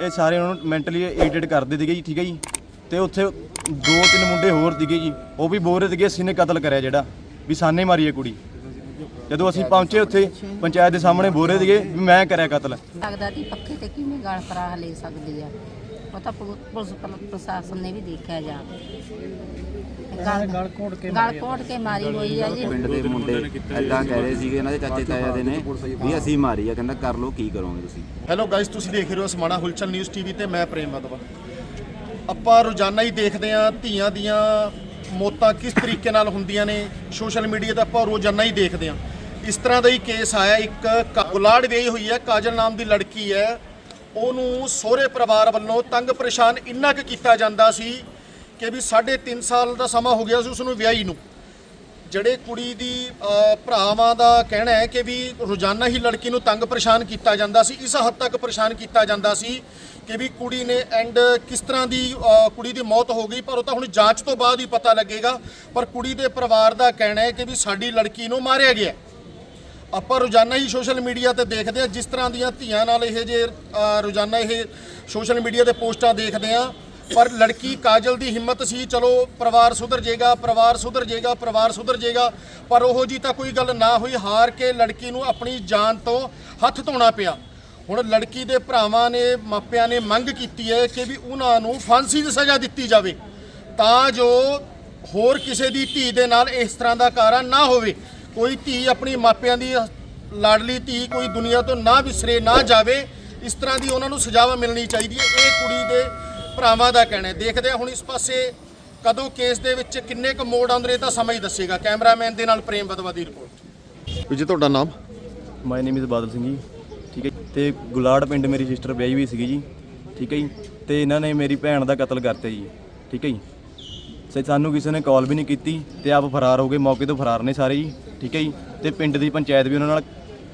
ਇਹ ਸਾਰੇ ਉਹਨਾਂ ਨੂੰ ਮੈਂਟਲੀ ਇਰੀਟੇਟ ਕਰਦੇ ਸੀਗੇ ਜੀ, ਠੀਕ ਹੈ ਜੀ? ਤੇ ਉੱਥੇ ਦੋ ਤਿੰਨ ਮੁੰਡੇ ਹੋਰ ਸੀਗੇ ਜੀ, ਉਹ ਵੀ ਬੋਲ ਰਹੇ ਸੀਗੇ, ਅਸੀਂ ਨੇ ਕਤਲ ਕਰਿਆ ਜਿਹੜਾ, ਵੀ ਸਾਨੇ ਮਾਰੀ ਹੈ ਕੁੜੀ। ਜਦੋਂ ਅਸੀਂ ਪਹੁੰਚੇ ਉੱਥੇ, ਪੰਚਾਇਤ ਦੇ ਸਾਹਮਣੇ ਬੋਲ ਰਹੇ ਸੀਗੇ, ਵੀ ਮੈਂ ਕਰਿਆ ਕਤਲ। ਲੱਗਦਾ ਸੀ ਪੱਖੇ ਤੇ ਕਿਵੇਂ ਗਲ ਫਰਾਹ ਲੈ ਸਕਦੀ ਆ? ਉਹ ਤਾਂ ਪੁਲਿਸ ਪ੍ਰਸ਼ਾਸਨ ਨੇ ਵੀ ਦੇਖਿਆ ਜਾ ਗਲ ਕੋਟ ਕੇ ਗਲ ਕੋਟ ਕੇ ਮਾਰੀ ਹੋਈ ਆ ਜੀ। ਪਿੰਡ ਦੇ ਮੁੰਡੇ ਐਦਾਂ ਕਹਿ ਰਹੇ ਸੀਗੇ ਇਹਨਾਂ ਦੇ ਚਾਚੇ ਤਾਇਆ ਦੇ ਨੇ ਵੀ ਅਸੀਂ ਮਾਰੀ ਆ ਕਹਿੰਦਾ ਕਰ ਲਓ ਕੀ ਕਰੋਗੇ ਤੁਸੀਂ? ਹੈਲੋ ਗਾਇਸ ਤੁਸੀਂ ਦੇਖ ਰਹੇ ਹੋ ਸਮਾਣਾ ਹੁਲਚਲ ਨਿਊਜ਼ ਟੀਵੀ ਤੇ ਮੈਂ ਪ੍ਰੇਮ ਵਦਵਾ ਆਪਾਂ ਰੋਜ਼ਾਨਾ ਹੀ ਦੇਖਦੇ ਆਂ ਧੀਆਂ ਦੀਆਂ ਮੌਤਾਂ ਕਿਸ ਤਰੀਕੇ ਨਾਲ ਹੁੰਦੀਆਂ ਨੇ ਸੋਸ਼ਲ ਮੀਡੀਆ ਤੇ ਆਪਾਂ ਰੋਜ਼ਾਨਾ ਹੀ ਦੇਖਦੇ ਆਂ ਇਸ ਤਰ੍ਹਾਂ ਦਾ ਹੀ ਕੇਸ ਆਇਆ ਇੱਕ ਗੁਲਾੜ ਵੇਈ ਹੋਈ ਹੈ ਕਾਜਲ ਨਾਮ ਦੀ ਲੜਕੀ ਹੈ। ਉਹਨੂੰ ਸਹੁਰੇ ਪਰਿਵਾਰ ਵੱਲੋਂ ਤੰਗ ਪਰੇਸ਼ਾਨ ਇੰਨਾ ਕੁ ਕੀਤਾ ਜਾਂਦਾ ਸੀ ਕਿ ਵੀ 3.5 ਸਾਲ ਦਾ ਸਮਾਂ ਹੋ ਗਿਆ ਸੀ ਉਸ ਨੂੰ ਵਿਆਹੀ ਨੂੰ। ਜਿਹੜੇ ਕੁੜੀ ਦੀ ਭਰਾਵਾਂ ਦਾ ਕਹਿਣਾ ਹੈ ਕਿ ਵੀ ਰੋਜ਼ਾਨਾ ਹੀ ਲੜਕੀ ਨੂੰ ਤੰਗ ਪਰੇਸ਼ਾਨ ਕੀਤਾ ਜਾਂਦਾ ਸੀ, ਇਸ ਹੱਦ ਤੱਕ ਪਰੇਸ਼ਾਨ ਕੀਤਾ ਜਾਂਦਾ ਸੀ ਕਿ ਵੀ ਕੁੜੀ ਨੇ ਐਂਡ ਕਿਸ ਤਰ੍ਹਾਂ ਦੀ ਕੁੜੀ ਦੀ ਮੌਤ ਹੋ ਗਈ, ਪਰ ਉਹ ਤਾਂ ਹੁਣ ਜਾਂਚ ਤੋਂ ਬਾਅਦ ਹੀ ਪਤਾ ਲੱਗੇਗਾ। ਪਰ ਕੁੜੀ ਦੇ ਪਰਿਵਾਰ ਦਾ ਕਹਿਣਾ ਹੈ ਕਿ ਵੀ ਸਾਡੀ ਲੜਕੀ ਨੂੰ ਮਾਰਿਆ ਗਿਆ। ਆਪਾਂ ਰੋਜ਼ਾਨਾ ਹੀ ਸੋਸ਼ਲ ਮੀਡੀਆ ਤੇ ਦੇਖਦੇ ਆ ਜਿਸ ਤਰ੍ਹਾਂ ਦੀਆਂ ਧੀਆਂ ਨਾਲ ਇਹ ਜੇ ਰੋਜ਼ਾਨਾ ਇਹ ਸੋਸ਼ਲ ਮੀਡੀਆ ਤੇ ਪੋਸਟਾਂ ਦੇਖਦੇ ਆ ਪਰ ਲੜਕੀ ਕਾਜਲ ਦੀ ਹਿੰਮਤ ਸੀ, ਚਲੋ ਪਰਿਵਾਰ ਸੁਧਰ ਜਾਏਗਾ, ਪਰਿਵਾਰ ਸੁਧਰ ਜਾਏਗਾ, ਪਰਿਵਾਰ ਸੁਧਰ ਜਾਏਗਾ, ਪਰ ਉਹੋ ਜੀ ਤਾਂ ਕੋਈ ਗੱਲ ਨਾ ਹੋਈ, ਹਾਰ ਕੇ ਲੜਕੀ ਨੂੰ ਆਪਣੀ ਜਾਨ ਤੋਂ ਹੱਥ ਧੋਣਾ ਪਿਆ। ਹੁਣ ਲੜਕੀ ਦੇ ਭਰਾਵਾਂ ਨੇ, ਮਾਪਿਆਂ ਨੇ ਮੰਗ ਕੀਤੀ ਹੈ ਕਿ ਵੀ ਉਹਨਾਂ ਨੂੰ ਫਾਂਸੀ ਦੀ ਸਜ਼ਾ ਦਿੱਤੀ ਜਾਵੇ, ਤਾਂ ਜੋ ਹੋਰ ਕਿਸੇ ਦੀ ਧੀ ਦੇ ਨਾਲ ਇਸ ਤਰ੍ਹਾਂ ਦਾ ਕਾਰਾ ਨਾ ਹੋਵੇ। ਕੋਈ ਧੀ ਆਪਣੀ ਮਾਪਿਆਂ ਦੀ ਲਾਡਲੀ ਧੀ ਕੋਈ ਦੁਨੀਆ ਤੋਂ ਨਾ ਵਿਸਰੇ, ਨਾ ਜਾਵੇ, ਇਸ ਤਰ੍ਹਾਂ ਦੀ ਉਹਨਾਂ ਨੂੰ ਸਜ਼ਾਵਾ ਮਿਲਣੀ ਚਾਹੀਦੀ ਹੈ। ਇਹ ਕੁੜੀ ਦੇ ਭਰਾਵਾਂ ਦਾ ਕਹਿਣਾ ਹੈ। ਦੇਖਦੇ ਹਾਂ ਹੁਣ ਇਸ ਪਾਸੇ ਕਦੋਂ ਕੇਸ ਦੇ ਵਿੱਚ ਕਿੰਨੇ ਕੁ ਮੋੜ ਆਉਂਦੇ ਨੇ ਇਹ ਤਾਂ ਸਮਾਂ ਹੀ ਦੱਸੇਗਾ। ਕੈਮਰਾਮੈਨ ਦੇ ਨਾਲ ਪ੍ਰੇਮ ਬਦਵਾ ਦੀ ਰਿਪੋਰਟ। ਵੀ ਜੀ ਤੁਹਾਡਾ ਨਾਮ? My name is Badal Singh ji. ਠੀਕ ਹੈ ਜੀ। ਤੇ ਗੁਲਾੜ ਪਿੰਡ ਮੇਰੀ ਸਿਸਟਰ ਵਿਆਹੀ ਹੋਈ ਸੀਗੀ ਜੀ। ਠੀਕ ਹੈ ਜੀ। ਤੇ ਇਹਨਾਂ ਨੇ ਮੇਰੀ ਭੈਣ ਦਾ ਕਤਲ ਕਰਤਾ ਜੀ। ਠੀਕ ਹੈ ਜੀ। ਸੇ ਸਾਨੂੰ ਕਿਸੇ ਨੇ ਕਾਲ ਵੀ ਨਹੀਂ ਕੀਤੀ ਤੇ ਆਪ ਫਰਾਰ ਹੋ ਗਏ। ਮੌਕੇ ਤੋਂ ਫਰਾਰ ਨੇ ਸਾਰੇ ਜੀ। ਠੀਕ ਹੈ ਜੀ। ਤੇ ਪਿੰਡ ਦੀ ਪੰਚਾਇਤ ਵੀ ਉਹਨਾਂ ਨਾਲ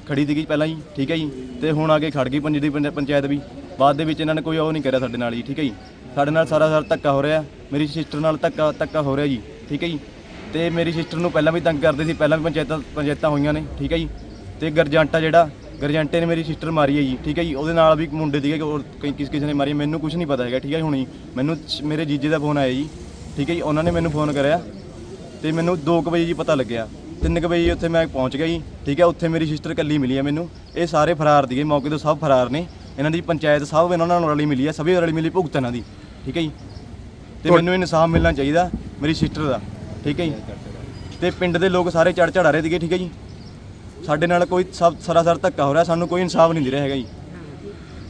ਖੜੀ ਸੀਗੀ ਪਹਿਲਾਂ ਜੀ। ਠੀਕ ਹੈ ਜੀ। ਤੇ ਹੁਣ ਆ ਕੇ ਖੜ ਗਈ ਪੰਜ ਦੀ ਪੰਚ- ਪੰਚਾਇਤ ਵੀ। ਬਾਅਦ ਦੇ ਵਿੱਚ ਇਹਨਾਂ ਨੇ ਕੋਈ ਉਹ ਨਹੀਂ ਕਰਿਆ ਸਾਡੇ ਨਾਲ ਜੀ, ਠੀਕ ਹੈ ਜੀ? ਸਾਡੇ ਨਾਲ ਸਾਰਾ ਸਾਰਾ ਧੱਕਾ ਹੋ ਰਿਹਾ, ਮੇਰੀ ਸਿਸਟਰ ਨਾਲ ਧੱਕਾ ਧੱਕਾ ਹੋ ਰਿਹਾ ਜੀ, ਠੀਕ ਹੈ ਜੀ? ਤੇ ਮੇਰੀ ਸਿਸਟਰ ਨੂੰ ਪਹਿਲਾਂ ਵੀ ਤੰਗ ਕਰਦੇ ਸੀ, ਪਹਿਲਾਂ ਵੀ ਪੰਚਾਇਤਾਂ ਪੰਚਾਇਤਾਂ ਹੋਈਆਂ ਨੇ, ਠੀਕ ਹੈ ਜੀ? ਤੇ ਗਰਜੰਟਾ ਜਿਹੜਾ, ਗਰਜੰਟੇ ਨੇ ਮੇਰੀ ਸਿਸਟਰ ਮਾਰੀ ਹੈ ਜੀ, ਠੀਕ ਹੈ ਜੀ? ਉਹਦੇ ਨਾਲ ਵੀ ਮੁੰਡੇ ਸੀਗੇ ਹੋਰ ਕਈ ਕਿਸ ਕਿਸੇ ਨੇ ਮਾਰੀ ਮੈਨੂੰ ਕੁਝ ਨਹੀਂ ਪਤਾ ਹੈਗਾ, ਠੀਕ ਹੈ ਜੀ? ਹੁਣੀ ਮੈਨੂੰ ਮੇਰੇ ਜੀਜੇ ਦਾ ਫੋਨ ਆਇਆ ਜੀ, ਠੀਕ ਹੈ ਜੀ? ਉਹਨਾਂ ਨੇ ਮੈਨੂੰ ਫੋਨ ਕਰਿਆ, ਤੇ ਮੈਨੂੰ 2 ਵਜੇ ਜੀ ਪਤਾ ਲੱਗਿਆ। 3 ਵਜੇ ਉੱਥੇ ਮੈਂ ਪਹੁੰਚ ਗਿਆ ਜੀ, ਠੀਕ ਹੈ? ਉੱਥੇ ਮੇਰੀ ਸਿਸਟਰ ਇਕੱਲੀ ਮਿਲੀ ਹੈ ਮੈਨੂੰ। ਇਹ ਸਾਰੇ ਫਰਾਰ ਸੀਗੇ, ਮੌਕੇ ਤੋਂ ਸਭ ਫਰਾਰ ਨੇ। ਇਹਨਾਂ ਦੀ ਪੰਚਾਇਤ ਸਭ ਇਹਨਾਂ ਨਾਲ ਰਲੀ ਮਿਲੀ ਹੈ ਸਭੀ ਰਲੀ ਮਿਲੀ ਭੁਗਤ ਇਹਨਾਂ ਦੀ ਠੀਕ ਹੈ ਜੀ? ਤੇ ਮੈਨੂੰ ਇਨਸਾਫ ਮਿਲਣਾ ਚਾਹੀਦਾ ਮੇਰੀ ਸਿਸਟਰ ਦਾ ਠੀਕ ਹੈ ਜੀ? ਤੇ ਪਿੰਡ ਦੇ ਲੋਕ ਸਾਰੇ ਚੜ ਚੜਾ ਰਹੇ ਸੀਗੇ ਠੀਕ ਹੈ ਜੀ? ਸਾਡੇ ਨਾਲ ਕੋਈ ਸਭ ਸਰਾਸਰ ਧੱਕਾ ਹੋ ਰਿਹਾ ਸਾਨੂੰ ਕੋਈ ਇਨਸਾਫ ਨਹੀਂ ਦੇ ਰਿਹਾ ਹੈਗਾ ਜੀ।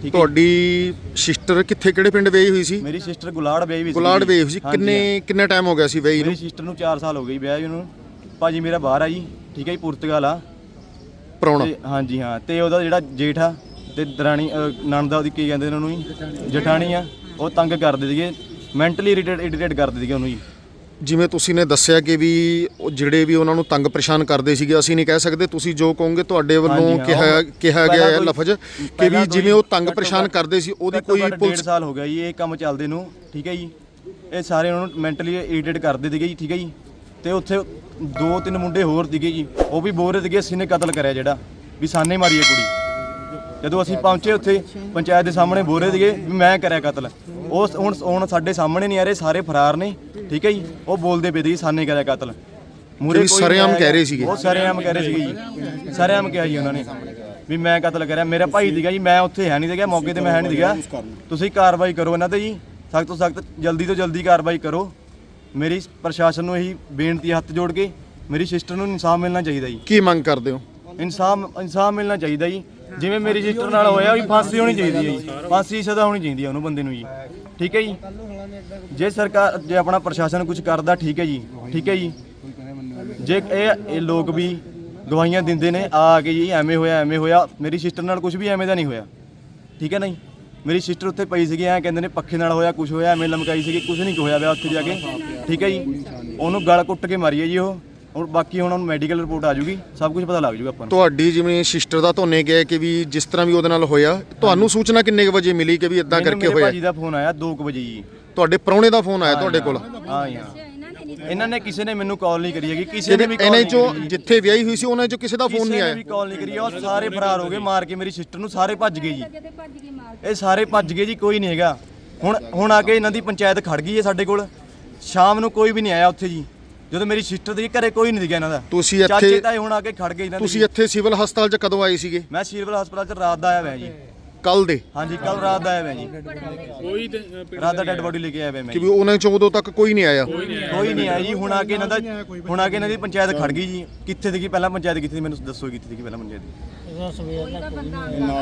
ਠੀਕ ਹੈ ਤੁਹਾਡੀ ਸਿਸਟਰ ਕਿੱਥੇ ਕਿਹੜੇ ਪਿੰਡ ਵਿਆਹੀ ਹੋਈ ਸੀ? ਮੇਰੀ ਸਿਸਟਰ ਗੁਲਾੜ ਵਿਆਹੀ ਵੀ ਗੁਲਾੜ ਸੀਗੀ। ਵਿਆਹੀ ਹੋਈ ਸੀ। ਕਿੰਨੇ ਕਿੰਨਾ ਟਾਈਮ ਹੋ ਗਿਆ ਸੀ ਵਿਆਹੀ ਮੇਰੀ ਨੂੰ ਸਿਸਟਰ ਨੂੰ 4 ਸਾਲ ਹੋ ਗਏ ਵਿਆਹ ਨੂੰ। ਭਾਜੀ ਮੇਰਾ ਬਾਹਰ ਆ ਜੀ ਠੀਕ ਹੈ ਜੀ ਪੁਰਤਗਾਲ ਆ। ਪ੍ਰਾਹੁਣਾ ਤੇ ਹਾਂਜੀ ਹਾਂ ਤੇ ਉਹਦਾ ਜਿਹੜਾ ਜੇਠ ਆ ਤੇ ਦਰਾਣੀ ਅਹ, ਨਣਦ ਉਹਦੀ ਕੀ ਕਹਿੰਦੇ ਨੇ ਉਹਨੂੰ ਜੀ? ਜਠਾਣੀ ਆ। ਉਹ ਤੰਗ ਕਰਦੇ ਸੀਗੇ ਮੈਂਟਲੀ ਇਰੀਟੇਟ ਇਰੀਟੇਟ ਕਰਦੇ ਸੀਗੇ ਉਹਨੂੰ ਜੀ। ਜਿਵੇਂ ਤੁਸੀਂ ਨੇ ਦੱਸਿਆ ਕਿ ਵੀ ਉਹ ਜਿਹੜੇ ਵੀ ਉਹਨਾਂ ਨੂੰ ਤੰਗ ਪਰੇਸ਼ਾਨ ਕਰਦੇ ਸੀਗੇ ਅਸੀਂ ਨਹੀਂ ਕਹਿ ਸਕਦੇ ਤੁਸੀਂ ਜੋ ਕਹੋਗੇ ਤੁਹਾਡੇ ਵੱਲੋਂ ਹਾਂਜੀ, ਹਾਂ, ਕਿਹਾ ਉਹ ਕਿਹਾ ਗਿਆ ਪਹਿਲਾਂ ਹੈ ਕੋਈ- ਲਫ਼ਜ਼ ਕਿ ਪਹਿਲਾਂ ਵੀ ਜਿਵੇਂ ਉਹ ਤੰਗ ਘੱਟੋ ਪਰੇਸ਼ਾਨ ਘੱਟ- ਕਰਦੇ ਸੀ ਉਹਦੀ ਘੱਟੋ ਕੋਈ ਘੱਟ ਡੇਢ ਪੁਲਿਸ ਸਾਲ ਹੋ ਗਿਆ ਜੀ ਇਹ ਕੰਮ ਚੱਲਦੇ ਨੂੰ ਠੀਕ ਹੈ ਜੀ। ਇਹ ਸਾਰੇ ਉਹਨਾਂ ਨੂੰ ਮੈਂਟਲੀ ਇਰੀਟੇਟ ਕਰਦੇ ਸੀਗੇ ਜੀ ਠੀਕ ਹੈ ਜੀ। ਤੇ ਉੱਥੇ ਦੋ ਤਿੰਨ ਮੁੰਡੇ ਹੋਰ ਸੀਗੇ ਜੀ ਉਹ ਵੀ ਬੋਲ ਰਹੇ ਸੀਗੇ ਅਸੀਂ ਨੇ ਕਤਲ ਕਰਿਆ ਜਿਹੜਾ ਵੀ ਸਾਨੇ ਮਾਰੀ ਹੈ ਕੁੜੀ। ਜਦੋਂ ਅਸੀਂ ਪਹੁੰਚੇ ਉੱਥੇ ਪੰਚਾਇਤ ਦੇ ਸਾਹਮਣੇ ਬੋਲ ਰਹੇ ਸੀਗੇ ਵੀ ਮੈਂ ਕਰਿਆ ਕਤਲ। ਉਹ ਹੁਣ ਹੁਣ ਸਾਡੇ ਸਾਹਮਣੇ ਨਹੀਂ ਆ ਰਹੇ ਸਾਰੇ ਫਰਾਰ ਨੇ ਠੀਕ ਹੈ ਜੀ? ਉਹ ਬੋਲਦੇ ਪਏ ਸੀ ਸਾਨੇ ਕਰਿਆ ਕਤਲ। ਮੂਹਰੇ ਵੀ ਕੋਈ ਸਰੇਆਮ ਕਹਿ ਰਹੇ। ਸੀਗੇ। ਉਹ ਸਰੇਆਮ ਕਹਿ ਰਹੇ ਸੀਗੇ ਜੀ। ਸਰੇਆਮ ਕਿਹਾ ਜੀ ਉਹਨਾਂ ਨੇ ਵੀ ਮੈਂ ਕਤਲ ਕਰਿਆ। ਮੇਰਾ ਭਾਈ ਸੀਗਾ ਜੀ ਮੈਂ ਉੱਥੇ ਹੈ ਨਹੀਂ ਸੀਗਾ ਮੌਕੇ ਤੇ ਮੈਂ ਹੈ ਨਹੀਂ ਸੀਗਾ। ਤੁਸੀਂ ਕਾਰਵਾਈ ਕਰੋ ਇਹਨਾਂ ਤੇ ਜੀ। ਸਖਤ ਤੋਂ ਸਖਤ ਜਲਦੀ ਤੋਂ ਜਲਦੀ ਕਾਰਵਾਈ ਕਰੋ। ਮੇਰੀ ਪ੍ਰਸ਼ਾਸਨ ਨੂੰ ਇਹੀ ਬੇਨਤੀ ਹੱਥ ਜੋੜ ਕੇ ਮੇਰੀ ਸਿਸਟਰ ਨੂੰ ਇਨਸਾਫ ਮਿਲਣਾ ਚਾਹੀਦਾ ਜੀ। ਕੀ ਮੰਗ ਕਰਦੇ ਹੋ? ਇਨਸਾਫ ਇਨਸਾਫ ਮਿਲਣਾ ਚਾਹੀਦਾ ਜੀ। ਜਿਵੇਂ ਮੇਰੀ ਸਿਸਟਰ ਨਾਲ ਹੋਇਆ ਵੀ ਫਾਂਸੀ ਹੋਣੀ ਚਾਹੀਦੀ ਹੈ ਜੀ। ਫਾਂਸੀ ਸਜ਼ਾ ਹੋਣੀ ਚਾਹੀਦੀ ਹੈ ਉਹਨੂੰ ਬੰਦੇ ਨੂੰ ਜੀ। ਠੀਕ ਹੈ ਜੀ? ਜੇ ਸਰਕਾਰ, ਜੇ ਆਪਣਾ ਪ੍ਰਸ਼ਾਸਨ ਕੁਝ ਕਰਦਾ, ਠੀਕ ਹੈ ਜੀ। ਠੀਕ ਹੈ ਜੀ? ਜੇ ਇਹ ਇਹ ਲੋਕ ਵੀ ਗਵਾਹੀਆਂ ਦਿੰਦੇ ਨੇ, ਆ ਕੇ ਜੀ, ਐਵੇਂ ਹੋਇਆ ਐਵੇਂ ਹੋਇਆ, ਮੇਰੀ ਸਿਸਟਰ ਨਾਲ ਕੁਝ ਵੀ ਐਵੇਂ ਦਾ ਨਹੀਂ ਹੋਇਆ। ਠੀਕ ਹੈ ਨਹੀਂ? ਮੇਰੀ ਸਿਸਟਰ ਉੱਥੇ ਪਈ ਸੀਗੀ, ਐ ਕਹਿੰਦੇ ਨੇ ਪੱਖੇ ਨਾਲ ਹੋਇਆ ਕੁਝ ਹੋਇਆ, ਐਵੇਂ ਲਮਕਾਈ ਸੀਗੀ ਕੁਝ ਨਹੀਂ ਹੋਇਆ ਵਿਆ ਉੱਥੇ ਜਾ ਕੇ। ਠੀਕ ਹੈ ਜੀ? ਉਹਨੂੰ ਗਲ ਕੁੱਟ ਕੇ ਮਾਰੀ ਹੈ ਜੀ ਉਹ। ਹੁਣ ਬਾਕੀ ਹੁਣ ਉਹਨੂੰ ਮੈਡੀਕਲ ਰਿਪੋਰਟ ਆ ਜੂਗੀ ਸਭ ਕੁਝ ਪਤਾ ਲੱਗ ਜੂਗਾ ਆਪਾਂ ਨੂੰ। ਤੁਹਾਡੀ ਜਿਵੇਂ ਸਿਸਟਰ ਦਾ ਤੁਹਾਨੇ ਕਿਹਾ ਕਿ ਵੀ ਜਿਸ ਤਰ੍ਹਾਂ ਵੀ ਉਹਦੇ ਨਾਲ ਹੋਇਆ ਤੁਹਾਨੂੰ ਸੂਚਨਾ ਕਿੰਨੇ ਕੁ ਵਜੇ ਮਿਲੀ ਕਿ ਵੀ ਇਦਾਂ ਮੈਨੂੰ ਕਰਕੇ ਮੇਰੇ ਹੋਇਆ? ਭਾਜੀ ਦਾ ਫੋਨ ਆਇਆ 2 ਵਜੇ ਜੀ। ਤੁਹਾਡੇ ਪ੍ਰਾਹੁਣੇ ਦਾ ਫੋਨ ਆਇਆ ਤੁਹਾਡੇ ਕੋਲ? ਹਾਂ। ਜੀ ਹਾਂ। ਇਹਨਾਂ ਨੇ ਕਿਸੇ ਨੇ ਮੈਨੂੰ ਕਾਲ ਨਹੀਂ ਕਰੀ ਹੈਗੀ ਕਿਸੇ ਨੇ ਵੀ call ਇਹਨੇ ਨਹੀਂ ਚੋਂ। ਜਿੱਥੇ ਵਿਆਹੀ ਹੋਈ ਸੀ ਉਹਨਾਂ ਚੋਂ ਕਿਸੇ ਦਾ ਫੋਨ ਕਿਸੇ ਨਹੀਂ ਨੇ ਆਇਆ। ਵੀ ਕਾਲ ਨਹੀਂ ਕਰੀ ਉਹ ਸਾਰੇ ਫਰਾਰ ਹੋ ਗਏ ਮਾਰ ਕੇ ਮੇਰੀ ਸਿਸਟਰ ਨੂੰ ਸਾਰੇ ਭੱਜ ਗਏ ਜੀ। ਇਹ ਸਾਰੇ ਭੱਜ ਗਏ ਜੀ ਕੋਈ ਨਹੀਂ ਹੈਗਾ। ਹੁਣ ਹੁਣ ਆ ਕੇ ਇਹਨਾਂ ਦੀ ਪੰਚਾਇਤ ਖੜ ਗਈ ਹੈ ਸਾਡੇ ਕੋਲ। ਸ਼ਾਮ ਨੂੰ ਕੋਈ ਵੀ ਨਹੀਂ ਆਇਆ ਉੱਥੇ ਜੀ। ਜਦੋਂ ਮੇਰੀ ਸਿਸਟਰ ਦੀ ਘਰੇ ਕੋਈ ਨਹੀਂ ਦਿਖਿਆ ਇਹਨਾਂ ਦਾ। ਤੁਸੀਂ ਇੱਥੇ- ਚਾਚੇ ਤਾਏ ਹੁਣ ਆ ਕੇ ਖੜ ਗਏ ਇਹਨਾਂ ਦੇ ਤੁਸੀਂ। ਇੱਥੇ ਸਿਵਲ ਹਸਪਤਾਲ 'ਚ ਕਦੋਂ ਆਏ ਸੀਗੇ? ਮੈਂ ਸਿਵਲ ਹਸਪਤਾਲ ਚ ਰਾਤ ਦਾ ਆਇਆ ਹੋਇਆ ਜੀ। ਕੱਲ ਦੇ? ਹਾਂਜੀ ਕੱਲ ਰਾਤ ਦਾ ਆਇਆ ਹੋਇਆ ਜੀ। ਰਾਤ ਦਾ ਡੈੱਡ ਬੋਡੀ ਲੈ ਕੇ ਆਇਆ ਹੋਇਆ ਮੈਂ ਕਿ ਜੀ। ਵੀ ਉਹਨਾਂ ਚੋਂ ਉਦੋਂ ਤੱਕ ਕੋਈ ਨਹੀਂ ਆਇਆ? ਕੋਈ ਨਹੀਂ ਆਇਆ। ਜੀ। ਹੁਣ ਆ ਕੇ ਇਹਨਾਂ ਦਾ ਹੁਣ ਆ ਕੇ ਇਹਨਾਂ ਦੀ ਪੰਚਾਇਤ ਖੜ ਗਈ ਜੀ। ਕਿੱਥੇ ਸੀਗੀ ਪਹਿਲਾਂ ਪੰਚਾਇਤ ਕਿੱਥੇ ਸੀ ਮੈਨੂੰ ਦੱਸੋ ਕਿੱਥੇ ਸੀਗੀ ਪਹਿਲਾਂ ਪੰਚਾਇਤ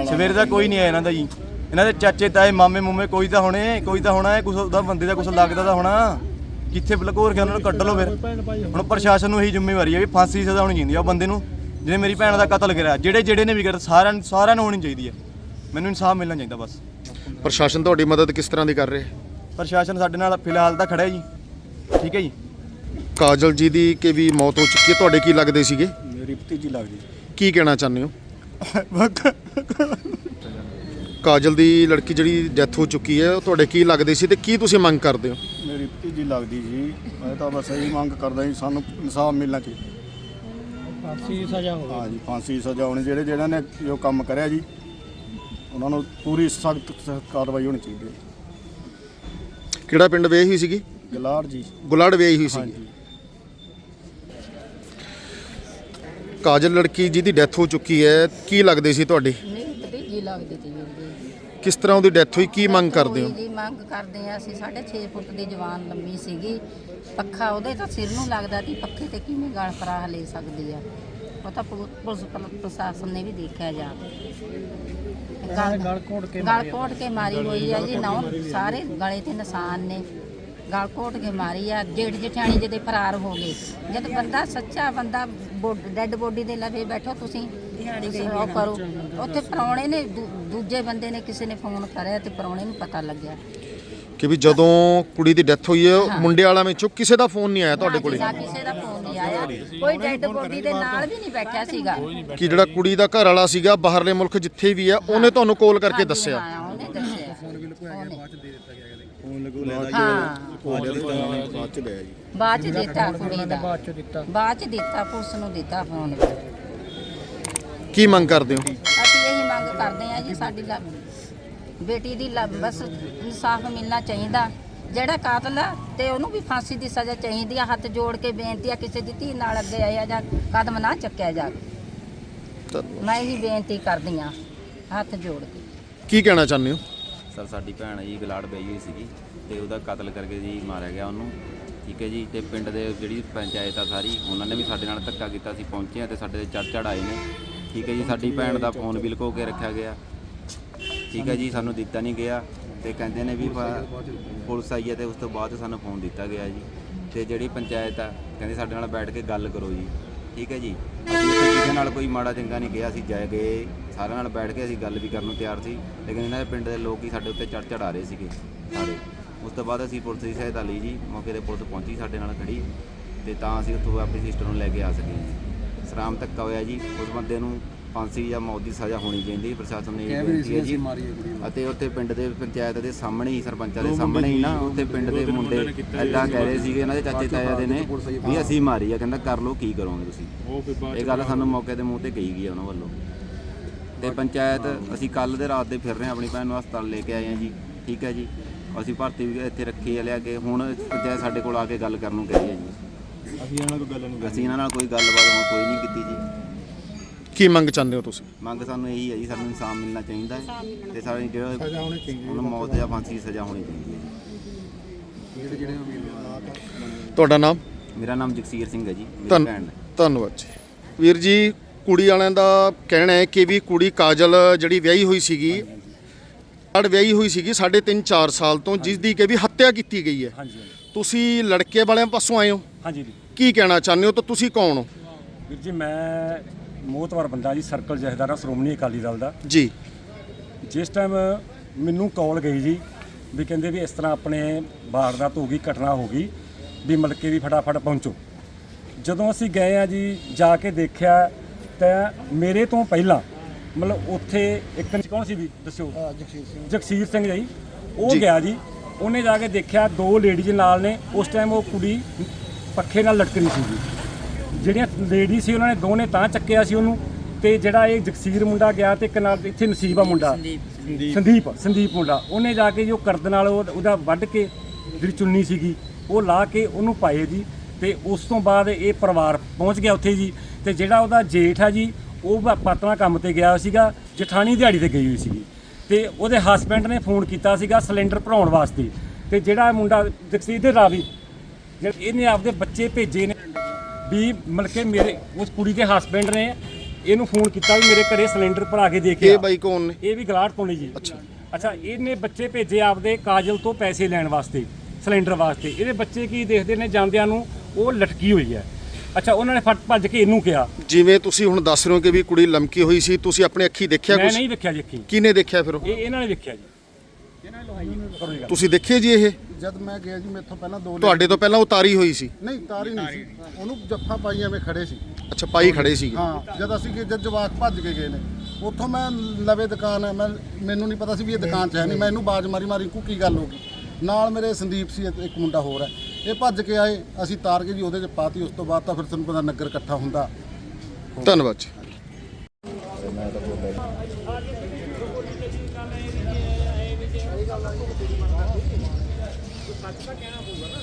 ਸਵੇਰ ਦਾ ਕੋਈ ਨਹੀਂ ਆਇਆ। ਇਹਨਾਂ ਦਾ ਜੀ। ਇਹਨਾਂ ਦੇ ਚਾਚੇ ਤਾਏ ਮਾਮੇ ਮੁੰਮੇ ਕੋਈ ਤਾਂ ਹੋਣੇ ਕੋਈ ਤਾਂ ਹੋਣਾ ਹੈ ਕੁਛ ਉਹਦਾ ਬੰਦੇ ਦਾ ਕੁਛ ਲੱਗਦਾ ਤਾਂ ਹੋਣਾ। ਕਿੱਥੇ ਲਕੋ ਰੱਖਿਆ ਉਹਨਾਂ ਨੂੰ ਕੱਢ ਲਓ ਫਿਰ। ਹੁਣ ਪ੍ਰਸ਼ਾਸਨ ਨੂੰ ਇਹੀ ਜ਼ਿੰਮੇਵਾਰੀ ਹੈ ਵੀ ਫਾਂਸੀ ਦੀ ਸਜ਼ਾ ਹੋਣੀ ਚਾਹੀਦੀ ਆ ਉਹ ਬੰਦੇ ਨੂੰ। ਜਿਹਨੇ ਮੇਰੀ ਭੈਣ ਦਾ ਕਤਲ ਕਰਿਆ ਜਿਹੜੇ ਜਿਹੜੇ ਨੇ ਵੀ ਕਰਿਆ ਸਾਰਿਆਂ ਸਾਰਿਆਂ ਨੂੰ ਹੋਣੀ ਚਾਹੀਦੀ ਹੈ। ਮੈਨੂੰ ਇਨਸਾਫ ਮਿਲਣਾ ਚਾਹੀਦਾ ਬਸ। ਪ੍ਰਸ਼ਾਸਨ ਤੁਹਾਡੀ ਮਦਦ ਕਿਸ ਤਰ੍ਹਾਂ ਦੀ ਕਰ ਰਿਹਾ ਹੈ? ਪ੍ਰਸ਼ਾਸਨ ਸਾਡੇ ਨਾਲ ਫਿਲਹਾਲ ਤਾਂ ਖੜਾ ਹੈ ਜੀ। ਠੀਕ ਹੈ ਜੀ। ਕਾਜਲ ਜੀ ਦੀ ਕਿ ਵੀ ਮੌਤ ਹੋ ਚੁੱਕੀ ਹੈ ਤੁਹਾਡੇ ਕੀ ਲੱਗਦੇ ਸੀਗੇ? ਮੇਰੀ ਭਤੀਜੀ ਲੱਗਦੀ ਕੀ ਕਹਿਣਾ ਚਾਹੁੰਦੇ ਹੋ? ਕਾਜਲ ਦੀ ਲੜਕੀ ਜਿਹੜੀ ਡੈਥ ਹੋ ਚੁੱਕੀ ਹੈ ਉਹ ਤੁਹਾਡੇ ਕੀ ਲੱਗਦੇ ਸੀ ਤੇ ਕੀ ਤੁਸੀਂ ਮੰਗ ਕਰਦੇ ਹੋ? ਮੇਰੀ ਭਤੀਜੀ ਲੱਗਦੀ ਜੀ। ਮੈਂ ਤਾਂ ਬਸ ਇਹੀ ਮੰਗ ਕਰਦਾ ਜੀ ਸਾਨੂੰ ਇਨਸਾਫ ਮਿਲਣਾ ਚਾਹੀਦਾ। ਫਾਂਸੀ ਦੀ ਸਜ਼ਾ ਹੋਵੇ। ਹਾਂ ਜੀ ਫਾਂਸੀ ਦੀ ਸਜ਼ਾ ਹੋਣੀ ਜਿਹੜੇ ਜਿਹੜਾ ਨੇ ਜੋ ਕੰਮ ਕਰਿਆ ਜੀ ਉਹਨਾਂ ਨੂੰ ਪੂਰੀ ਸਖਤ ਕਾਰਵਾਈ ਹੋਣੀ ਚਾਹੀਦੀ ਹੈ। ਕਿਹੜਾ ਪਿੰਡ ਵਿਆਹੀ ਹੋਈ ਸੀਗੀ? ਗਲਾੜ ਜੀ। ਗੁਲਾੜ ਵਿਆਹੀ ਹੋਈ ਸੀਗੀ। ਹਾਂਜੀ ਕਾਜਲ ਲੜਕੀ ਜਿਹਦੀ ਡੈਥ ਹੋ ਚੁੱਕੀ ਹੈ ਕੀ ਲੱਗਦੇ ਸੀ ਤੁਹਾਡੇ? ਨਹੀਂ ਭਤੀਜੀ ਲੱਗਦੀ ਸੀ ਕਿਸ ਤਰ੍ਹਾਂ ਉਹਦੀ ਡੈਥ ਹੋਈ? ਕੀ ਮੰਗ ਕਰਦੇ ਹੋ? ਜੀ ਮੰਗ ਕਰਦੇ ਆ ਅਸੀਂ 6.5 ਫੁੱਟ ਦੀ ਜਵਾਨ ਲੰਮੀ ਸੀਗੀ। ਪੱਖਾ ਉਹਦੇ ਤਾਂ ਸਿਰ ਨੂੰ ਲੱਗਦਾ ਸੀ ਪੱਖੇ ਤੇ ਕਿਵੇਂ ਗਲ ਫਰਾਹ ਲੈ ਸਕਦੀ ਆ? ਉਹ ਤਾਂ ਪੁਲਿਸ ਪ੍ਰ- ਪ੍ਰਸ਼ਾਸਨ ਨੇ ਵੀ ਦੇਖਿਆ ਜਾ ਗਲ ਘੋਟ ਕੇ ਗਲ ਕੋਟ ਕੇ ਮਾਰੀ ਹੋਈ ਆ ਜੀ ਨੌ ਸਾਰੇ ਗਲੇ ਤੇ ਨਿਸ਼ਾਨ ਨੇ। ਗਲ ਕੋਟ ਕੇ ਮਾਰੀ ਆ ਜੇਠ ਜਠਾਣੀ ਜਿਹਦੇ ਫਰਾਰ ਹੋ ਗਏ। ਜਦ ਬੰਦਾ ਸੱਚਾ ਬੰਦਾ ਡੈੱਡ ਬੋਡੀ ਦੇ ਲਵੇ ਬੈਠੋ ਤੁਸੀਂ। ਤੁਸੀਂ ਉਹ ਕਰੋ ਉੱਥੇ ਪ੍ਰਾਹੁਣੇ ਨੇ ਦੂ- ਦੂਜੇ ਬੰਦੇ ਨੇ ਕਿਸੇ ਨੇ ਫੋਨ ਕਰਿਆ ਤੇ ਪ੍ਰਾਹੁਣੇ ਨੂੰ ਪਤਾ ਲੱਗਿਆ। ਕਿ ਵੀ ਜਦੋਂ ਕੁੜੀ ਦੀ ਡੈਥ ਹੋਈ ਹੈ ਮੁੰਡੇ ਵਾਲਾ ਵਿੱਚੋਂ ਕਿਸੇ ਦਾ ਫੋਨ ਨਹੀਂ ਆਇਆ ਤੁਹਾਡੇ ਕੋਲੇ? ਨਾ ਕਿਸੇ ਦਾ ਫੋਨ ਨਹੀਂ ਆਇਆ। ਕੋਈ ਡੈੱਡ ਬੋਡੀ ਦੇ ਨਾਲ ਵੀ ਨਹੀਂ ਬੈਠਿਆ ਸੀਗਾ। ਕਿ ਜਿਹੜਾ ਕੁੜੀ ਦਾ ਘਰ ਵਾਲਾ ਸੀਗਾ ਬਾਹਰਲੇ ਮੁਲਕ ਜਿੱਥੇ ਵੀ ਆ ਉਹਨੇ ਤੁਹਾਨੂੰ ਕਾਲ ਕਰਕੇ ਦੱਸਿਆ? ਹਾਂ, ਉਹਨੇ ਦੱਸਿਆ। ਫੋਨ ਵੀ ਹਾਂ। ਬਾਅਦ ਚ ਦਿੱਤਾ ਕੁੜੀ ਦਾ ਬਾਅਦ ਚ ਦਿੱਤਾ ਬਾਅਦ ਚ ਦਿੱਤਾ ਪੁਲਿਸ ਨੂੰ ਦਿੱਤਾ ਫੋਨ। ਕੀ ਮੰਗ ਕਰਦੇ ਹੋ? ਅਸੀਂ ਇਹੀ ਮੰਗ ਕਰਦੇ ਹਾਂ ਜੀ ਸਾਡੀ ਲ- ਬੇਟੀ ਦੀ ਲ- ਬਸ ਇਨਸਾਫ ਮਿਲਣਾ ਚਾਹੀਦਾ। ਜਿਹੜਾ ਕਾਤਲ ਆ ਤੇ ਉਹਨੂੰ ਵੀ ਫਾਂਸੀ ਦੀ ਸਜ਼ਾ ਚਾਹੀਦੀ ਆ ਹੱਥ ਜੋੜ ਕੇ ਬੇਨਤੀ ਆ ਕਿਸੇ ਦੀ ਧੀ ਨਾਲ ਅੱਗੇ ਆਇਆ ਜਾਂ ਕਦਮ ਨਾ ਚੱਕਿਆ ਜਾ ਮੈਂ ਇਹੀ ਬੇਨਤੀ ਕਰਦੀ ਆ ਹੱਥ ਜੋੜ ਕੇ। ਕੀ ਕਹਿਣਾ ਚਾਹੁੰਦੇ ਹੋ? ਸਰ ਸਾਡੀ ਭੈਣ ਜੀ ਗਲਾੜ ਪਈ ਹੋਈ ਸੀਗੀ ਤੇ ਉਹਦਾ ਕਤਲ ਕਰਕੇ ਜੀ ਮਾਰਿਆ ਗਿਆ ਉਹਨੂੰ। ਠੀਕ ਹੈ ਜੀ ਤੇ ਪਿੰਡ ਦੇ ਜਿਹੜੀ ਪੰਚਾਇਤ ਆ ਸਾਰੀ ਉਹਨਾਂ ਨੇ ਵੀ ਸਾਡੇ ਨਾਲ ਧੱਕਾ ਕੀਤਾ ਸੀ ਪਹੁੰਚੇ ਆ ਤੇ ਸਾਡੇ ਤੇ ਚੜ ਚੜ ਆਏ ਨੇ। ਠੀਕ ਹੈ ਜੀ, ਸਾਡੀ ਭੈਣ ਦਾ ਫੋਨ ਵੀ ਲੁਕੋ ਕੇ ਰੱਖਿਆ ਗਿਆ। ਠੀਕ ਹੈ ਜੀ, ਸਾਨੂੰ ਦਿੱਤਾ ਨਹੀਂ ਗਿਆ ਤੇ ਕਹਿੰਦੇ ਨੇ ਵੀ ਪ- ਪੁਲਿਸ ਆਈ ਹੈ ਤੇ ਉਸ ਤੋਂ ਬਾਅਦ ਸਾਨੂੰ ਫੋਨ ਦਿੱਤਾ ਗਿਆ ਜੀ। ਤੇ ਜਿਹੜੀ ਪੰਚਾਇਤ ਆ, ਕਹਿੰਦੇ ਸਾਡੇ ਨਾਲ ਬੈਠ ਕੇ ਗੱਲ ਕਰੋ ਜੀ। ਠੀਕ ਹੈ ਜੀ, ਅਸੀਂ ਕਿਸੇ ਨਾਲ ਕੋਈ ਮਾੜਾ ਚੰਗਾ ਨਹੀਂ ਗਿਆ ਅਸੀਂ ਜਾ ਗਏ, ਸਾਰਿਆਂ ਨਾਲ ਬੈਠ ਕੇ ਅਸੀਂ ਗੱਲ ਵੀ ਕਰਨ ਨੂੰ ਤਿਆਰ ਸੀ। ਲੇਕਿਨ ਇਹਨਾਂ ਦੇ ਪਿੰਡ ਦੇ ਲੋਕ ਹੀ ਸਾਡੇ ਉੱਤੇ ਚੜ ਚੜ ਆ ਰਹੇ ਸੀਗੇ, ਸਾਰੇ। ਉਸ ਤੋਂ ਬਾਅਦ ਅਸੀਂ ਪੁਲਿਸ ਦੀ ਸਹਾਇਤਾ ਲਈ ਜੀ, ਮੌਕੇ ਤੇ ਪੁਲਿਸ ਪਹੁੰਚੀ ਸਾਡੇ ਨਾਲ ਖੜੀ ਤੇ ਤਾਂ ਅਸੀਂ ਉੱਥੋਂ ਆਪਣੀ ਸਿਸਟਰ ਨੂੰ ਲੈ ਕੇ ਆ ਸਕੇ ਜੀ। ਸਰਾਮ ਧੱਕਾ ਹੋਇਆ ਜੀ ਉਸ ਬੰਦੇ ਨੂੰ ਫਾਂਸੀ ਜਾਂ ਮੌਤ ਦੀ ਸਜ਼ਾ ਹੋਣੀ ਚਾਹੀਦੀ ਪ੍ਰਸ਼ਾਸਨ ਨੇ ਇਹ ਬੇਨਤੀ ਹੈ ਜੀ। ਅਤੇ ਉੱਥੇ ਪਿੰਡ ਦੇ ਪੰਚਾਇਤ ਦੇ ਸਾਹਮਣੇ ਹੀ ਸਰਪੰਚਾਂ ਦੇ ਸਾਹਮਣੇ ਹੀ ਨਾ ਉੱਥੇ ਪਿੰਡ ਦੇ ਮੁੰਡੇ ਐਦਾਂ ਕਹਿ ਰਹੇ ਸੀਗੇ ਇਹਨਾਂ ਦੇ ਚਾਚੇ ਤਾਇਆ ਦੇ ਨੇ ਵੀ ਅਸੀਂ ਮਾਰੀ ਆ ਕਹਿੰਦਾ ਕਰ ਲਓ ਕੀ ਕਰੋਗੇ ਤੁਸੀਂ? ਇਹ ਗੱਲ ਸਾਨੂੰ ਮੌਕੇ ਦੇ ਮੂੰਹ ਤੇ ਕਹੀ ਗਈ ਆ ਉਹਨਾਂ ਵੱਲੋਂ। ਤੇ ਪੰਚਾਇਤ ਅਸੀਂ ਕੱਲ ਦੇ ਰਾਤ ਦੇ ਫਿਰ ਰਹੇ ਹਾਂ ਆਪਣੀ ਭੈਣ ਨੂੰ ਹਸਪਤਾਲ ਲੈ ਕੇ ਆਏ ਹਾਂ ਜੀ। ਠੀਕ ਹੈ ਜੀ। ਅਸੀਂ ਭਰਤੀ ਵੀ ਇੱਥੇ ਰੱਖੀ ਆ ਲਿਆ ਕੇ। ਹੁਣ ਪੰਚਾਇਤ ਸਾਡੇ ਕੋਲ ਆ ਕੇ ਗੱਲ ਕਰਨ ਨੂੰ ਕਹੀ ਹੈ ਜੀ। ਅਸੀਂ ਇਹਨਾਂ ਨਾਲ ਕੋਈ ਗੱਲ ਨਹੀਂ ਅਸੀਂ ਇਹਨਾਂ ਨਾਲ ਕੋਈ ਗੱਲਬਾਤ ਹੁਣ ਕੋਈ ਨਹੀਂ ਕੀਤੀ ਜੀ। ਕੀ ਮੰਗ ਚਾਹੁੰਦੇ ਹੋ ਤੁਸੀਂ? ਮੰਗ ਸਾਨੂੰ ਇਹੀ ਹੈ ਜੀ ਸਾਨੂੰ ਇਨਸਾਫ ਮਿਲਣਾ ਚਾਹੀਦਾ ਹੈ ਤੇ ਸਾਡੀ ਜਿਹੜਾ ਸਜ਼ਾ ਹੋਣੀ ਚਾਹੀਦੀ ਉਹਨੂੰ ਮੌਤ ਜਾਂ ਫਾਂਸੀ ਦੀ ਸਜ਼ਾ ਹੋਣੀ ਚਾਹੀਦੀ ਹੈ ਤੁਹਾਡਾ ਨਾਮ? ਮੇਰਾ ਨਾਮ ਜਗਸੀਰ ਸਿੰਘ ਹੈ ਜੀ ਮੇਰੀ ਧੰਨ ਭੈਣ ਹੈ। ਧੰਨਵਾਦ ਜੀ। ਵੀਰ ਜੀ ਕੁੜੀ ਵਾਲਿਆਂ ਦਾ ਕਹਿਣਾ ਹੈ ਕਿ ਵੀ ਕੁੜੀ ਕਾਜਲ ਜਿਹੜੀ ਵਿਆਹੀ ਹੋਈ ਸੀਗੀ ਅੜ ਵਿਆਹੀ ਹੋਈ ਸੀਗੀ ਸਾਢੇ ਤਿੰਨ 4 ਸਾਲ ਤੋਂ ਜਿਸ ਦੀ ਕਿ ਵੀ ਹੱਤਿਆ ਕੀਤੀ ਗਈ ਹੈ। ਹਾਂਜੀ। ਤੁਸੀਂ ਲੜਕੇ ਵਾਲਿਆਂ ਪਾਸੋਂ ਆਏ ਹੋ? ਹਾਂਜੀ ਜੀ। ਕੀ ਕਹਿਣਾ ਚਾਹੁੰਦੇ ਹੋ ਤਾਂ ਤੁਸੀਂ ਕੌਣ ਹੋ? ਵੀਰ ਜੀ ਮੈਂ ਮੋਹਤਵਰ ਬੰਦਾ ਜੀ ਸਰਕਲ ਜਹੇਦਾਰ ਸ਼੍ਰੋਮਣੀ ਅਕਾਲੀ ਦਲ ਦਾ। ਜੀ। ਜਿਸ ਟਾਈਮ ਮੈਨੂੰ ਕਾਲ ਗਈ ਜੀ ਵੀ ਕਹਿੰਦੇ ਵੀ ਇਸ ਤਰ੍ਹਾਂ ਆਪਣੇ ਵਾਰਦਾਤ ਹੋ ਗਈ ਘਟਨਾ ਹੋ ਗਈ ਵੀ ਮਲਕੇ ਵੀ ਫਟਾਫਟ ਪਹੁੰਚੋ। ਜਦੋਂ ਅਸੀਂ ਗਏ ਆ ਜੀ ਜਾ ਕੇ ਦੇਖਿਆ ਤਾਂ ਮੇਰੇ ਤੋਂ ਪਹਿਲਾਂ ਮਤਲਬ ਉੱਥੇ ਇੱਕ ਕੌਣ ਸੀ ਵੀ? ਦੱਸਿਓ। ਜਗਸੀਰ ਸਿੰਘ। ਜਗਸੀਰ ਸਿੰਘ ਜੀ। ਉਹ। ਗਿਆ ਜੀ। ਉਹਨੇ ਜਾ ਕੇ ਦੇਖਿਆ ਦੋ ਲੇਡੀਜ਼ ਨਾਲ ਨੇ। ਉਸ ਟਾਈਮ ਉਹ ਕੁੜੀ ਪੱਖੇ ਨਾਲ ਲਟਕ ਰਹੀ ਸੀਗੀ ਜਿਹੜੀਆਂ ਲੇਡੀ ਸੀ ਉਹਨਾਂ ਨੇ ਦੋਨੇ ਤਾਂ ਚੱਕਿਆ ਸੀ ਉਹਨੂੰ ਤੇ ਜਿਹੜਾ ਇਹ ਜਗਸੀਰ ਮੁੰਡਾ ਗਿਆ ਤੇ ਇੱਕ ਨਾਲ ਇੱਥੇ ਨਸੀਬ ਮੁੰਡਾ। ਸੰਦੀਪ ਸੰਦੀਪ। ਮੁੰਡਾ। ਉਹਨੇ ਜਾ ਕੇ ਜੋ ਕਰਦ ਨਾਲ ਉਹ- ਉਹਦਾ ਵੱਢ ਕੇ ਜਿਹੜੀ ਚੁੰਨੀ ਸੀਗੀ ਉਹ ਲਾ ਕੇ ਉਹਨੂੰ ਪਾਏ ਜੀ ਤੇ ਉਸ ਤੋਂ ਬਾਅਦ ਇਹ ਪਰਿਵਾਰ ਪਹੁੰਚ ਗਿਆ ਉੱਥੇ ਜੀ ਤੇ ਜਿਹੜਾ ਉਹਦਾ ਜੇਠ ਆ ਜੀ ਉਹ ਪਾਤਨਾ ਕੰਮ ਤੇ ਗਿਆ ਸੀਗਾ ਜਠਾਣੀ ਦਿਹਾੜੀ ਤੇ ਗਈ ਹੋਈ ਸੀਗੀ। ਤੇ ਉਹਦੇ ਹਸਬੰਡ ਨੇ ਫੋਨ ਕੀਤਾ ਸੀਗਾ ਸਿਲੰਡਰ ਭਰਾਉਣ ਵਾਸਤੇ ਤੇ ਜਿਹੜਾ ਮੁੰਡਾ ਜਗਸੀਰ ਦੇ ਰਾਵੀ ਇਹਨੇ ਆਪਦੇ ਬੱਚੇ ਭੇਜੇ ਨੇ ਵੀ ਮਤਲਬ ਕਿ ਮੇਰੇ ਉਸ ਕੁੜੀ ਦੇ ਹਸਬੰਡ ਨੇ ਇਹਨੂੰ ਫੋਨ ਕੀਤਾ ਵੀ ਮੇਰੇ ਘਰੇ ਸਿਲੰਡਰ ਭਰਾ ਕੇ ਦੇ ਕੇ ਇਹ ਆ। ਬਾਈ ਕੌਣ ਨੇ? ਇਹ ਵੀ ਗਲਾਟ ਤੋਂ ਨੇ ਜੀ। ਅੱਛਾ। ਅੱਛਾ ਇਹਨੇ ਬੱਚੇ ਭੇਜੇ ਆਪਦੇ ਕਾਜਲ ਤੋਂ ਪੈਸੇ ਲੈਣ ਵਾਸਤੇ ਸਿਲੰਡਰ ਵਾਸਤੇ। ਇਹਦੇ ਬੱਚੇ ਕੀ ਦੇਖਦੇ ਨੇ ਜਾਂਦਿਆਂ ਨੂੰ ਉਹ ਲਟਕੀ ਹੋਈ ਹੈ। ਅੱਛਾ ਉਹਨਾਂ ਨੇ ਫਟ ਭੱਜ ਕੇ ਇਹਨੂੰ ਕਿਹਾ। ਜਿਵੇਂ ਤੁਸੀਂ ਹੁਣ ਦੱਸ ਰਹੇ ਹੋ ਕਿ ਵੀ ਕੁੜੀ ਲਮਕੀ ਹੋਈ ਸੀ ਤੁਸੀਂ ਆਪਣੀ ਅੱਖੀ ਦੇਖਿਆ ਮੈਂ ਕੁਝ ਨਹੀਂ ਵੇਖਿਆ ਜੀ ਅੱਖੀਂ। ਕਿਹਨੇ ਦੇਖਿਆ ਫਿਰ ਉਹ? ਇਹ ਇਹਨਾਂ ਨੇ ਵੇਖਿਆ ਜੀ। ਤੁਸੀਂ ਦੇਖੇ ਜੀ ਇਹ। ਜਦ ਮੈਂ ਗਿਆ ਜੀ ਮੇਥੋਂ ਪਹਿਲਾਂ ਦੋ ਤੁਹਾਡੇ ਤੋਂ ਪਹਿਲਾਂ ਉਤਾਰੀ ਹੋਈ ਸੀ। ਨਹੀਂ ਤਾਰੀ ਨਹੀਂ ਸੀ। ਉਹਨੂੰ ਜੱਫਾ ਪਾਈ ਐਵੇਂ ਖੜੇ ਸੀ। ਅੱਛਾ ਪਾਈ ਖੜੇ ਸੀ। ਹਾਂ ਜਦ ਅਸੀਂ ਗਏ ਜਦ ਜਵਾਕ ਭੱਜ ਕੇ ਗਏ ਨੇ ਉੱਥੋਂ ਮੈਂ ਲਵੇ ਦੁਕਾਨ ਹੈ ਮੈਂ ਮੈਨੂੰ ਨਹੀਂ ਪਤਾ ਸੀ ਵੀ ਇਹ ਦੁਕਾਨ 'ਚ ਹੈ ਨਹੀਂ। ਮੈਂ ਇਹਨੂੰ ਬਾਜ ਮਾਰੀ ਮਾਰੀ ਕੂ ਕੀ ਗੱਲ ਹੋ ਗਈ? ਨਾਲ ਮੇਰੇ ਸੰਦੀਪ ਸੀ ਇੱਕ ਇੱਕ ਮੁੰਡਾ ਹੋਰ ਹੈ। ਇਹ ਭੱਜ ਕੇ ਆਏ ਅਸੀਂ ਤਾਰ ਕੇ ਜੀ ਉਹਦੇ 'ਚ ਪਾਤੀ ਉਸ ਤੋਂ ਬਾਅਦ ਤਾਂ ਫਿਰ ਤੁਹਾਨੂੰ ਪਤਾ ਨਗਰ ਇਕੱਠਾ ਹੁੰਦਾ। ਧੰਨਵਾਦ ਜੀ। ਸੱਚ ਤਾਂ ਕਹਿਣਾ ਪਊਗਾ ਨਾ।